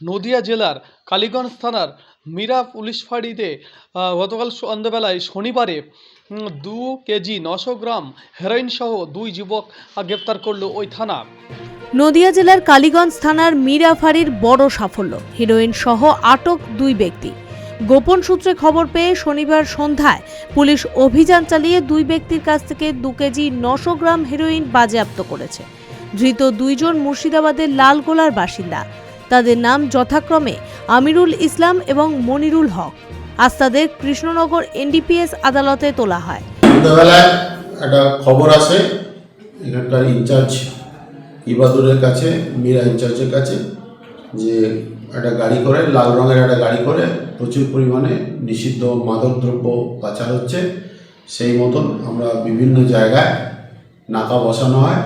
নদিয়া জেলার কালীগঞ্জ থানার মীরা পুলিশ ফাঁড়িতে গতকাল সন্ধ্যাবেলায় শনিবারে দু কেজি নশো গ্রাম হেরোইন সহ দুই যুবক গ্রেপ্তার করল ওই থানা। নদিয়া জেলার কালীগঞ্জ থানার মীরা ফাঁড়ির বড় সাফল্য, হিরোইন সহ আটক দুই ব্যক্তি। গোপন সূত্রে খবর পেয়ে শনিবার সন্ধ্যায় পুলিশ অভিযান চালিয়ে দুই ব্যক্তির কাছ থেকে দু কেজি নশো গ্রাম হেরোইন বাজেয়াপ্ত করেছে। ধৃত দুইজন মুর্শিদাবাদের লালগোলার বাসিন্দা। তাদের নাম যথাক্রমে আমিরুল ইসলাম এবং মনিরুল হক। আজ তাদের কৃষ্ণনগর এনডিপিএস আদালতে তোলা হয়। একটা খবর আসে এখানকার ইনচার্জ ইবাদুরের কাছে, মীরা ইনচার্জের কাছে, যে একটা গাড়ি করে, লাল রঙের একটা গাড়ি করে, প্রচুর পরিমাণে নিষিদ্ধ মাদকদ্রব্য পাচার হচ্ছে। সেই মতন আমরা বিভিন্ন জায়গায় নাকা বসানো হয়,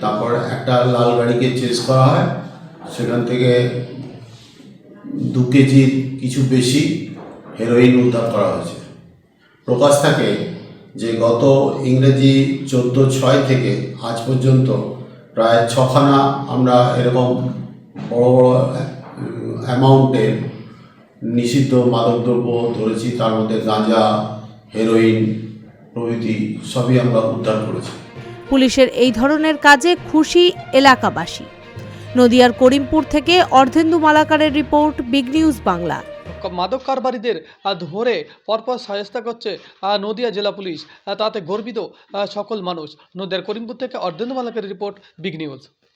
তারপর একটা লাল গাড়িকে চেস করা হয়। সেখান থেকে দু কেজির কিছু বেশি হেরোইন উদ্ধার করা হয়েছে। প্রকাশ থাকে যে গত ইংরেজি চোদ্দ ছয় থেকে আজ পর্যন্ত প্রায় ছখানা আমরা এরকম বড় বড় অ্যামাউন্টের নিষিদ্ধ মাদকদ্রব্য ধরেছি, তার মধ্যে গাঁজা হেরোইন প্রভৃতি সবই আমরা উদ্ধার করেছি। পুলিশের এই ধরনের কাজে খুশি এলাকাবাসী। নদিয়ার করিমপুর থেকে অর্ধেন্দু মালাকারের রিপোর্ট, বিগ নিউজ বাংলা। মাদক কারবারিদের ধরে পরপর সাহস্তা করছে নদিয়া জেলা পুলিশ। তাতে গর্বিত সকল মানুষ। নদিয়ার করিমপুর থেকে অর্ধেন্দু মালাকারের রিপোর্ট, বিগ নিউজ।